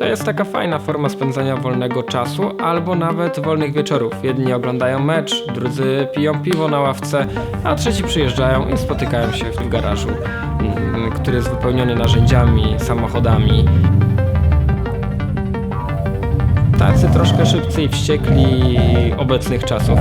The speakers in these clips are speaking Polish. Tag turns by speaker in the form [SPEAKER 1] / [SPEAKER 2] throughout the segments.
[SPEAKER 1] To jest taka fajna forma spędzania wolnego czasu albo nawet wolnych wieczorów. Jedni oglądają mecz, drudzy piją piwo na ławce, a trzeci przyjeżdżają i spotykają się w garażu, mm, który jest wypełniony narzędziami, samochodami. Tacy troszkę szybcy i wściekli obecnych czasów.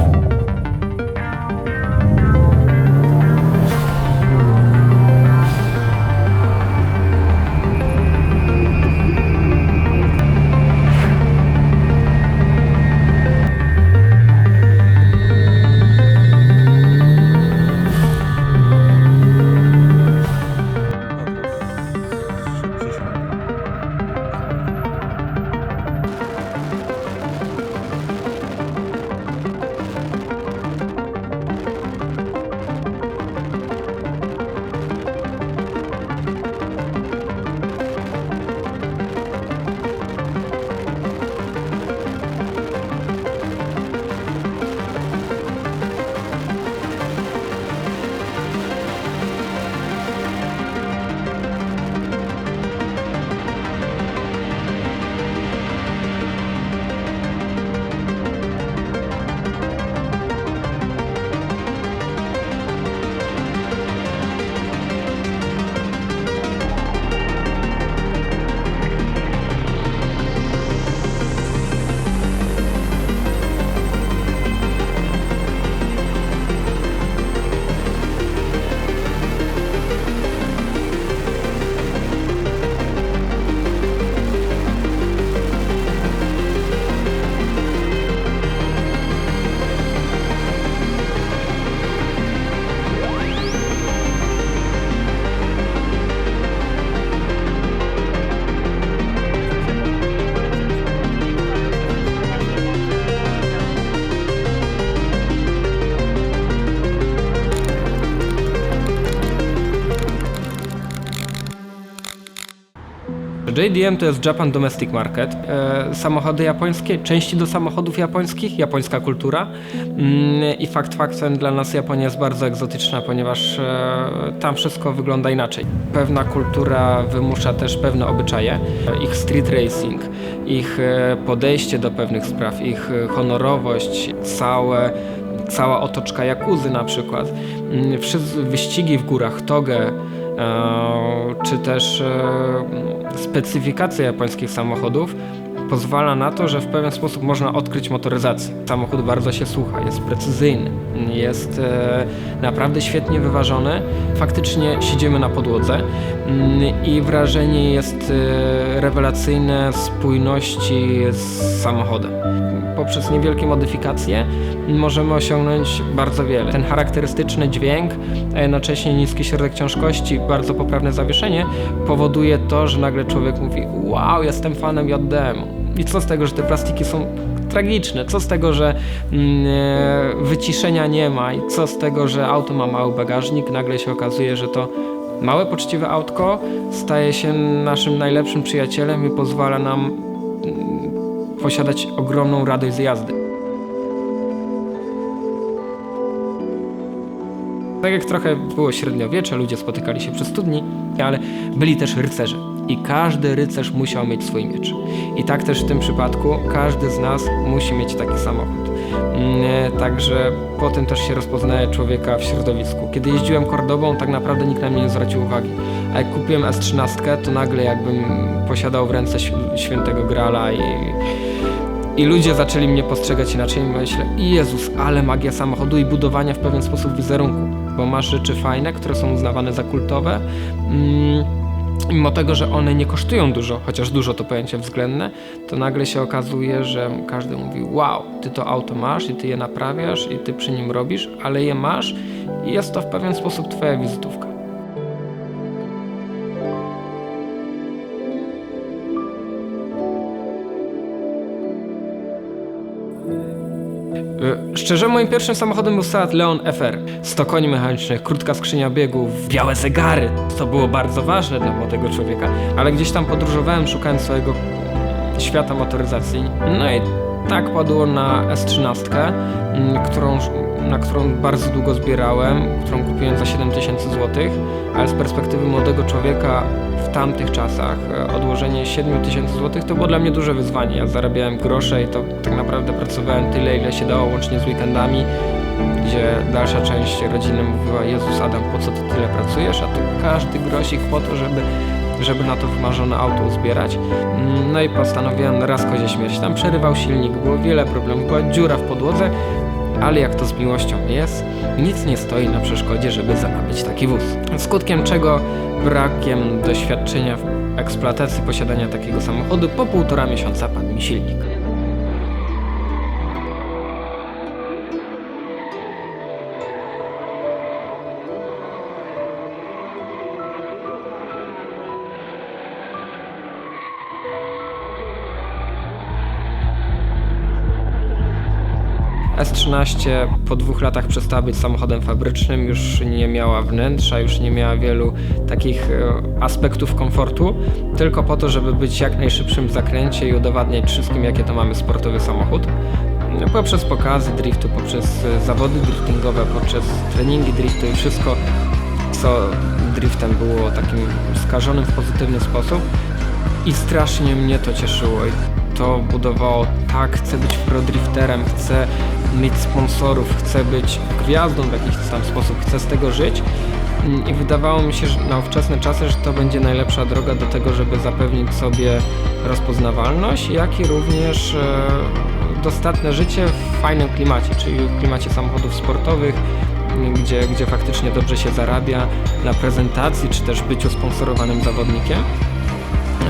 [SPEAKER 1] JDM to jest Japan Domestic Market. E, samochody japońskie, części do samochodów japońskich, japońska kultura. Mm, I fakt faktem dla nas Japonia jest bardzo egzotyczna, ponieważ e, tam wszystko wygląda inaczej. Pewna kultura wymusza też pewne obyczaje. E, Ich street racing, ich podejście do pewnych spraw, ich honorowość, całe cała otoczka Jakuzy na przykład, Mm, wszyscy wyścigi w górach, togę, e, czy też specyfikacja japońskich samochodów pozwala na to, że w pewien sposób można odkryć motoryzację. Samochód bardzo się słucha, jest precyzyjny, jest e, naprawdę świetnie wyważony. Faktycznie siedzimy na podłodze mm, i wrażenie jest e, rewelacyjne spójności z samochodem. Poprzez niewielkie modyfikacje możemy osiągnąć bardzo wiele. Ten charakterystyczny dźwięk, a jednocześnie niski środek ciężkości, bardzo poprawne zawieszenie powoduje to, że nagle człowiek mówi wow, jestem fanem JDM. I co z tego, że te plastiki są tragiczne? Co z tego, że mm, e, wyciszenia nie ma? I co z tego, że auto ma mały bagażnik? Nagle się okazuje, że to małe, poczciwe autko staje się naszym najlepszym przyjacielem i pozwala nam posiadać ogromną radość z jazdy. Tak jak trochę było średniowiecze, ludzie spotykali się przy studni, ale byli też rycerze. I każdy rycerz musiał mieć swój miecz. I tak też w tym przypadku każdy z nas musi mieć taki samochód. Mm, Także po tym też się rozpoznaje człowieka w środowisku. Kiedy jeździłem Cordobą, tak naprawdę nikt na mnie nie zwrócił uwagi. A jak kupiłem S13, to nagle jakbym posiadał w ręce św- świętego Grala i i ludzie zaczęli mnie postrzegać inaczej myślę, Jezus, ale magia samochodu i budowania w pewien sposób wizerunku, bo masz rzeczy fajne, które są uznawane za kultowe, mm, mimo tego, że one nie kosztują dużo, chociaż dużo to pojęcie względne, to nagle się okazuje, że każdy mówi, wow, ty to auto masz i ty je naprawiasz i ty przy nim robisz, ale je masz i jest to w pewien sposób twoja wizytówka. Szczerze, moim pierwszym samochodem był Seat Leon FR. 100 koni mechanicznych, krótka skrzynia biegów, białe zegary. To było bardzo ważne dla młodego człowieka, ale gdzieś tam podróżowałem, szukając swojego świata motoryzacji. No i tak padło na S13, mm, którą, na którą bardzo długo zbierałem, którą kupiłem za 7000 zł, ale z perspektywy młodego człowieka w tamtych czasach e, odłożenie 7 tysięcy złotych to było dla mnie duże wyzwanie. Ja zarabiałem grosze i to tak naprawdę pracowałem tyle, ile się dało łącznie z weekendami, gdzie dalsza część rodziny mówiła Jezus Adam, po co ty tyle pracujesz, a tu każdy grosik po to, żeby żeby na to wymarzone auto uzbierać. Mm, No i postanowiłem raz kozie śmierć. Tam przerywał silnik, było wiele problemów, była dziura w podłodze, ale jak to z miłością jest, nic nie stoi na przeszkodzie, żeby zarabiać taki wóz. Skutkiem czego brakiem doświadczenia w eksploatacji posiadania takiego samochodu po półtora miesiąca padł mi silnik. S13 po dwóch latach przestała być samochodem fabrycznym, już nie miała wnętrza, już nie miała wielu takich e, aspektów komfortu, tylko po to, żeby być jak najszybszym w zakręcie i udowadniać wszystkim, jakie to mamy sportowy samochód. Poprzez pokazy driftu, poprzez e, zawody driftingowe, poprzez treningi driftu i wszystko, co driftem było takim skażonym w pozytywny sposób. I strasznie mnie to cieszyło i to budowało tak, chcę być prodrifterem, chcę mieć sponsorów, chcę być gwiazdą w jakiś tam sposób, chcę z tego żyć. Mm, I wydawało mi się że na ówczesne czasy, że to będzie najlepsza droga do tego, żeby zapewnić sobie rozpoznawalność, jak i również e, dostatne życie w fajnym klimacie, czyli w klimacie samochodów sportowych, m, gdzie, gdzie faktycznie dobrze się zarabia na prezentacji, czy też byciu sponsorowanym zawodnikiem.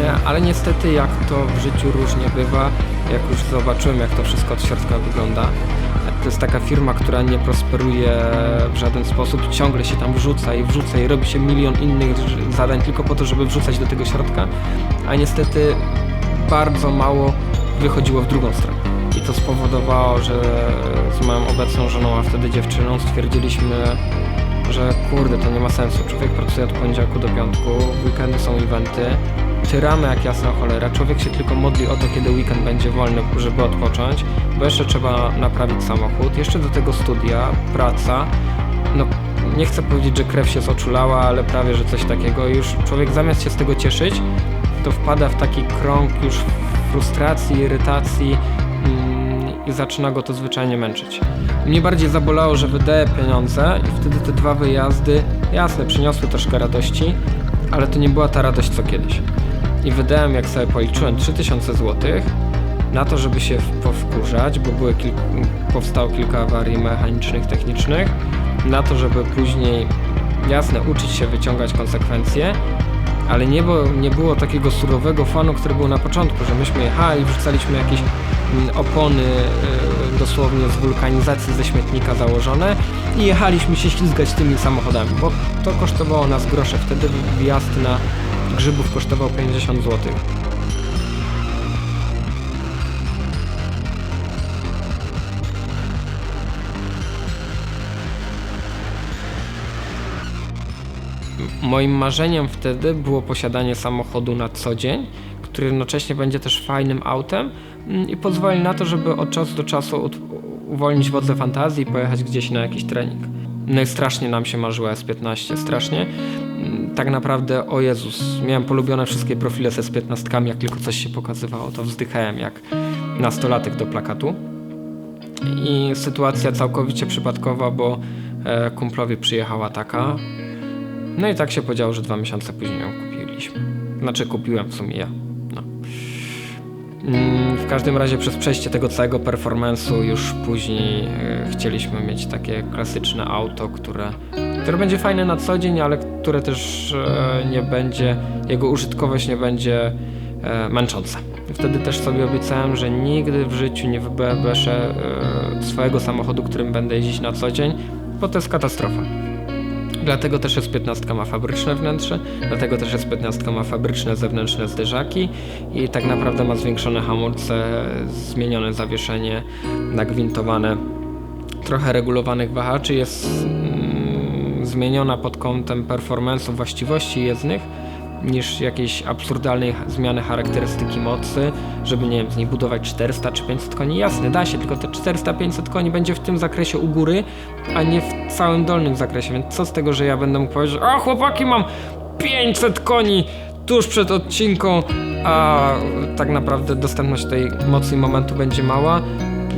[SPEAKER 1] E, Ale niestety, jak to w życiu różnie bywa, jak już zobaczyłem, jak to wszystko od środka wygląda, jest taka firma, która nie prosperuje w żaden sposób, ciągle się tam wrzuca i wrzuca i robi się milion innych zadań tylko po to, żeby wrzucać do tego środka, a niestety bardzo mało wychodziło w drugą stronę. I to spowodowało, że z moją obecną żoną, a wtedy dziewczyną, stwierdziliśmy, że kurde, to nie ma sensu. Człowiek pracuje od poniedziałku do piątku, weekendy są eventy, tyramy jak jasna cholera. Człowiek się tylko modli o to, kiedy weekend będzie wolny, żeby odpocząć, bo jeszcze trzeba naprawić samochód, jeszcze do tego studia, praca. No, nie chcę powiedzieć, że krew się zoczulała, ale prawie, że coś takiego. Już człowiek zamiast się z tego cieszyć, to wpada w taki krąg już frustracji, irytacji mm, i zaczyna go to zwyczajnie męczyć. Mnie bardziej zabolało, że wydaję pieniądze i wtedy te dwa wyjazdy, jasne, przyniosły troszkę radości, ale to nie była ta radość co kiedyś. I wydałem, jak sobie policzyłem, 3000 zł na to, żeby się powkurzać, bo były kil- powstało kilka awarii mechanicznych, technicznych, na to, żeby później, jasne, uczyć się wyciągać konsekwencje, ale nie było, nie było takiego surowego fanu, który był na początku, że myśmy jechali, wrzucaliśmy jakieś mm, opony y, dosłownie z wulkanizacji ze śmietnika założone i jechaliśmy się ślizgać tymi samochodami, bo to kosztowało nas grosze. Wtedy wjazd na grzybów kosztował 50 zł. Moim marzeniem wtedy było posiadanie samochodu na co dzień, który jednocześnie będzie też fajnym autem mm, i pozwoli na to, żeby od czasu do czasu uwolnić wodze fantazji i pojechać gdzieś na jakiś trening. No i strasznie nam się marzyło S15, strasznie. Tak naprawdę, o Jezus, miałem polubione wszystkie profile z S15, jak tylko coś się pokazywało, to wzdychałem jak nastolatek do plakatu. I sytuacja całkowicie przypadkowa, bo e, kumplowi przyjechała taka, no i tak się podziało, że dwa miesiące później ją kupiliśmy. Znaczy kupiłem w sumie ja. No. Mm, W każdym razie przez przejście tego całego performance'u już później e, chcieliśmy mieć takie klasyczne auto, które, które będzie fajne na co dzień, ale które też e, nie będzie, jego użytkowość nie będzie e, męcząca. Wtedy też sobie obiecałem, że nigdy w życiu nie wybeszę e, swojego samochodu, którym będę jeździć na co dzień, bo to jest katastrofa. Dlatego też S15 ma fabryczne wnętrze, dlatego też S15 ma fabryczne zewnętrzne zderzaki i tak naprawdę ma zwiększone hamulce, zmienione zawieszenie, nagwintowane, trochę regulowanych wahaczy, jest mm, zmieniona pod kątem performance'u właściwości jezdnych niż jakiejś absurdalnej zmiany charakterystyki mocy, żeby nie wiem, z niej budować 400 czy 500 koni. Jasne, da się, tylko te 400-500 koni będzie w tym zakresie u góry, a nie w całym dolnym zakresie, więc co z tego, że ja będę mógł powiedzieć, a chłopaki mam 500 koni tuż przed odcinką, a tak naprawdę dostępność tej mocy i momentu będzie mała.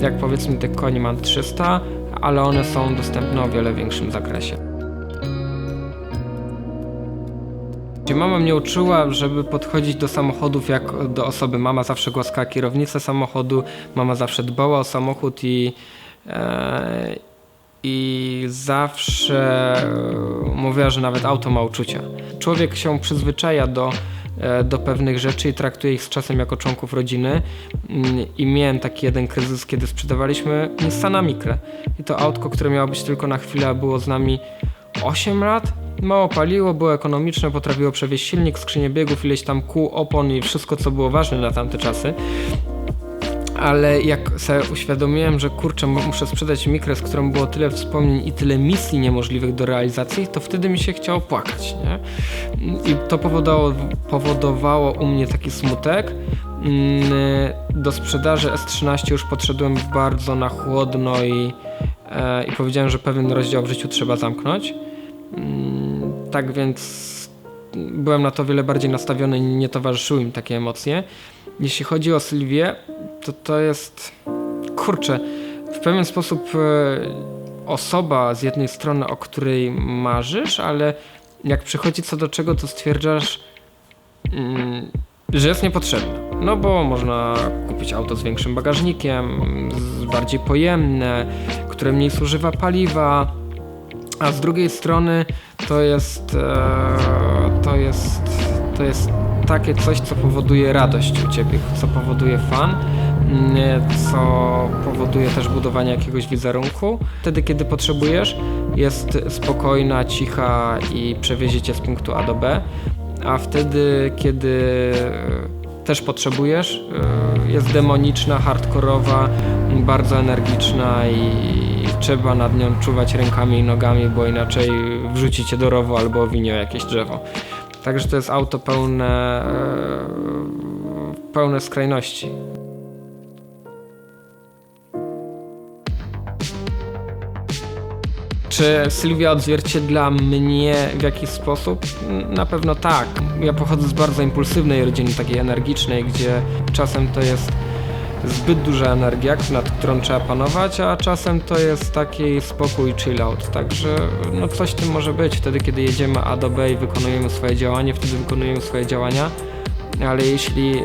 [SPEAKER 1] Jak powiedzmy tych koni mam 300, ale one są dostępne o wiele większym zakresie. Gdzie Mama mnie uczyła, żeby podchodzić do samochodów jak do osoby. Mama zawsze głaskała kierownicę samochodu, mama zawsze dbała o samochód i, e, i zawsze mówiła, że nawet auto ma uczucia. Człowiek się przyzwyczaja do, e, do pewnych rzeczy i traktuje ich z czasem jako członków rodziny. I miałem taki jeden kryzys, kiedy sprzedawaliśmy Nissana Micra. I to autko, które miało być tylko na chwilę, było z nami 8 lat. Mało paliło, było ekonomiczne, potrafiło przewieźć silnik, skrzynię biegów, ileś tam kół, opon i wszystko, co było ważne na tamte czasy. Ale jak sobie uświadomiłem, że kurczę, mu- muszę sprzedać mikrę, z którą było tyle wspomnień i tyle misji niemożliwych do realizacji, to wtedy mi się chciało płakać, nie? I to powodowało, powodowało u mnie taki smutek. Mm, Do sprzedaży S13 już podszedłem bardzo na chłodno i, i powiedziałem, że pewien rozdział w życiu trzeba zamknąć. Mm, Tak więc byłem na to wiele bardziej nastawiony i nie towarzyszyły mi takie emocje. Jeśli chodzi o Sylwię, to to jest kurczę, w pewien sposób e, osoba z jednej strony, o której marzysz, ale jak przychodzi co do czego, to stwierdzasz, mm, że jest niepotrzebna. No bo można kupić auto z większym bagażnikiem, bardziej pojemne, które mniej zużywa paliwa, a z drugiej strony to jest, e, to jest, to jest takie coś, co powoduje radość u ciebie, co powoduje fan, mm, co powoduje też budowanie jakiegoś wizerunku. Wtedy, kiedy potrzebujesz, jest spokojna, cicha i przewiezie cię z punktu A do B, a wtedy, kiedy też potrzebujesz, e, jest demoniczna, hardkorowa, bardzo energiczna i trzeba nad nią czuwać rękami i nogami, bo inaczej wrzuci cię do rowu albo owinie jakieś drzewo. Także to jest auto pełne, e, pełne skrajności. Czy Sylwia odzwierciedla mnie w jakiś sposób? Na pewno tak. Ja pochodzę z bardzo impulsywnej rodziny, takiej energicznej, gdzie czasem to jest zbyt duża energia, nad którą trzeba panować, a czasem to jest taki spokój, chill out. Także no coś tym może być. Wtedy, kiedy jedziemy A do B i wykonujemy swoje działanie, wtedy wykonujemy swoje działania. Ale jeśli yy,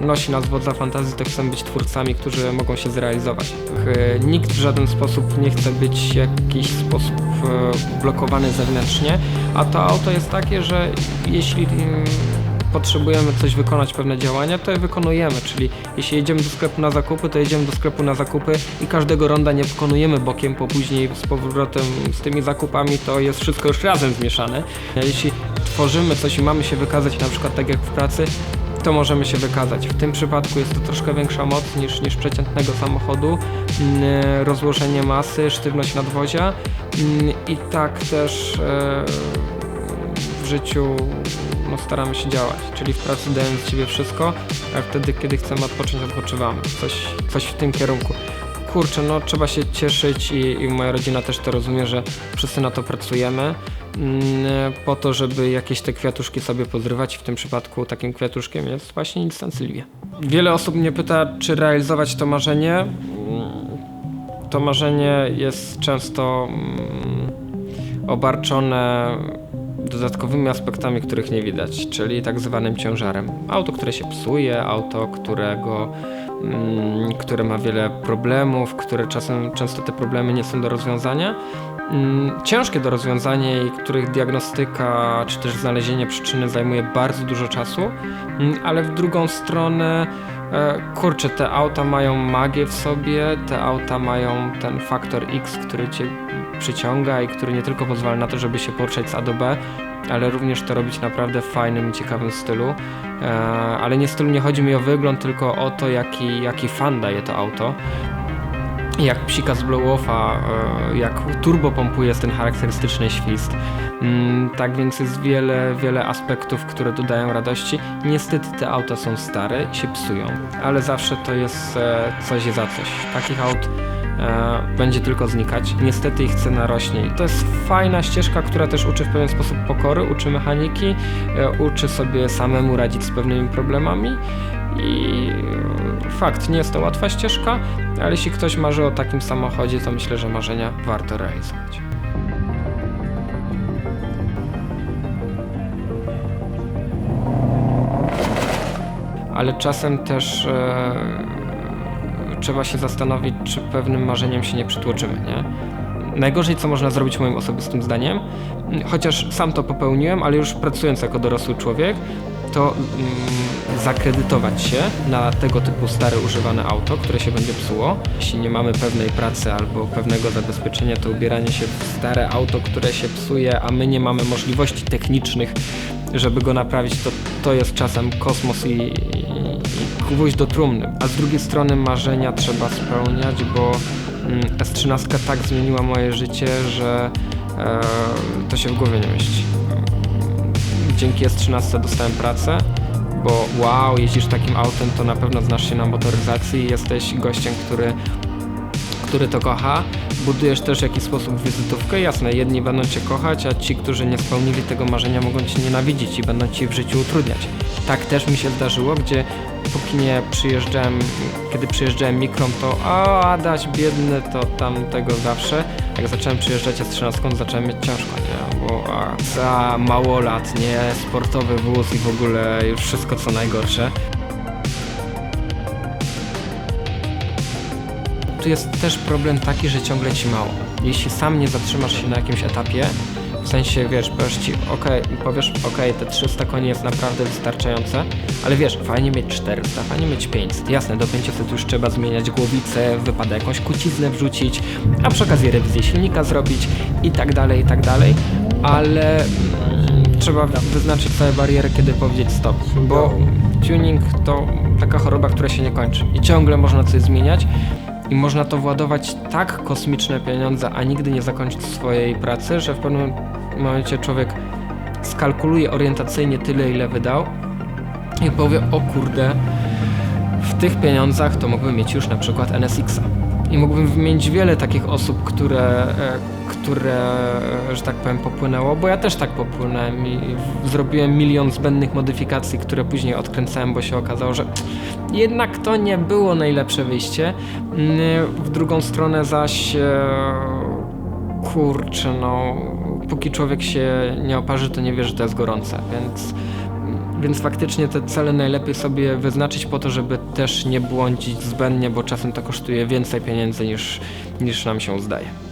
[SPEAKER 1] nosi nas wodza fantazji, to chcemy być twórcami, którzy mogą się zrealizować. Yy, nikt w żaden sposób nie chce być w jakiś sposób yy, blokowany zewnętrznie, a to auto jest takie, że jeśli potrzebujemy coś wykonać, pewne działania, to je wykonujemy, czyli jeśli jedziemy do sklepu na zakupy, to jedziemy do sklepu na zakupy i każdego ronda nie wykonujemy bokiem, bo później z powrotem z tymi zakupami to jest wszystko już razem zmieszane. Jeśli tworzymy coś i mamy się wykazać, na przykład tak jak w pracy, to możemy się wykazać. W tym przypadku jest to troszkę większa moc niż, niż przeciętnego samochodu, mm, rozłożenie masy, sztywność nadwozia mm, i tak też e, w życiu no, staramy się działać, czyli w pracy dajemy z siebie wszystko, a wtedy, kiedy chcemy odpocząć, odpoczywamy. Coś, coś w tym kierunku. Kurczę, no trzeba się cieszyć i, i moja rodzina też to rozumie, że wszyscy na to pracujemy mm, po to, żeby jakieś te kwiatuszki sobie pozrywać. W tym przypadku takim kwiatuszkiem jest właśnie Instant Sylwia. Wiele osób mnie pyta, czy realizować to marzenie. Mm, To marzenie jest często mm, obarczone dodatkowymi aspektami, których nie widać, czyli tak zwanym ciężarem. Auto, które się psuje, auto, którego, które ma wiele problemów, które czasem często te problemy nie są do rozwiązania. Mm, ciężkie do rozwiązania i których diagnostyka czy też znalezienie przyczyny zajmuje bardzo dużo czasu, mm, ale w drugą stronę e, kurczę, te auta mają magię w sobie, te auta mają ten faktor X, który cię przyciąga i który nie tylko pozwala na to, żeby się poruszać z A do B, ale również to robić naprawdę w fajnym i ciekawym stylu. E, ale nie stylu nie chodzi mi o wygląd, tylko o to, jaki, jaki fan daje to auto. Jak psika z blow-offa, e, jak turbo pompuje ten charakterystyczny świst. Mm, tak więc jest wiele, wiele aspektów, które dodają radości. Niestety te auta są stare się psują, ale zawsze to jest e, coś za coś. Takich aut e, będzie tylko znikać. Niestety ich cena rośnie i to jest fajna ścieżka, która też uczy w pewien sposób pokory, uczy mechaniki, uczy sobie samemu radzić z pewnymi problemami i fakt, nie jest to łatwa ścieżka, ale jeśli ktoś marzy o takim samochodzie, to myślę, że marzenia warto realizować. ale czasem też e, trzeba się zastanowić, czy pewnym marzeniem się nie przytłoczymy, nie? Najgorzej, co można zrobić moim osobistym zdaniem, chociaż sam to popełniłem, ale już pracując jako dorosły człowiek, to mm, zakredytować się na tego typu stare używane auto, które się będzie psuło. Jeśli nie mamy pewnej pracy albo pewnego zabezpieczenia, to ubieranie się w stare auto, które się psuje, a my nie mamy możliwości technicznych, żeby go naprawić, to to jest czasem kosmos i, i, i gwóźdź do trumny. A z drugiej strony marzenia trzeba spełniać, bo mm, S13 tak zmieniła moje życie, że e, to się w głowie nie mieści. Dzięki S13 dostałem pracę, bo wow, jeździsz takim autem, to na pewno znasz się na motoryzacji i jesteś gościem, który który to kocha, budujesz też w jakiś sposób wizytówkę. Jasne, jedni będą cię kochać, a ci, którzy nie spełnili tego marzenia, mogą cię nienawidzić i będą ci w życiu utrudniać. Tak też mi się zdarzyło, gdzie póki nie przyjeżdżałem, kiedy przyjeżdżałem mikrą, to o, Adaś biedny, to tam tego zawsze. Jak zacząłem przyjeżdżać z 13, zacząłem mieć ciężko, nie? Bo a, mało lat, nie? Sportowy wóz i w ogóle już wszystko co najgorsze. tu jest też problem taki, że ciągle ci mało. Jeśli sam nie zatrzymasz się na jakimś etapie, w sensie wiesz, powiesz ci, okej, powiesz, okej, te 300 koni jest naprawdę wystarczające, ale wiesz, fajnie mieć 400, fajnie mieć 500. Jasne, do 500 już trzeba zmieniać głowicę, wypada jakąś kuciznę wrzucić, a przy okazji rewizję silnika zrobić i tak dalej, i tak dalej, ale mm, trzeba wyznaczyć sobie barierę, kiedy powiedzieć stop, bo tuning to taka choroba, która się nie kończy i ciągle można coś zmieniać, i można to władować tak kosmiczne pieniądze, a nigdy nie zakończyć swojej pracy, że w pewnym momencie człowiek skalkuluje orientacyjnie tyle, ile wydał i powie, o kurde, w tych pieniądzach to mógłbym mieć już na przykład NSX-a. I mógłbym wymienić wiele takich osób, które, e, które, e, że tak powiem, popłynęło, bo ja też tak popłynąłem i zrobiłem milion zbędnych modyfikacji, które później odkręcałem, bo się okazało, że jednak to nie było najlepsze wyjście. Mm, W drugą stronę zaś e, kurczę, no póki człowiek się nie oparzy, to nie wie, że to jest gorące, więc więc faktycznie te cele najlepiej sobie wyznaczyć po to, żeby też nie błądzić zbędnie, bo czasem to kosztuje więcej pieniędzy niż, niż nam się zdaje.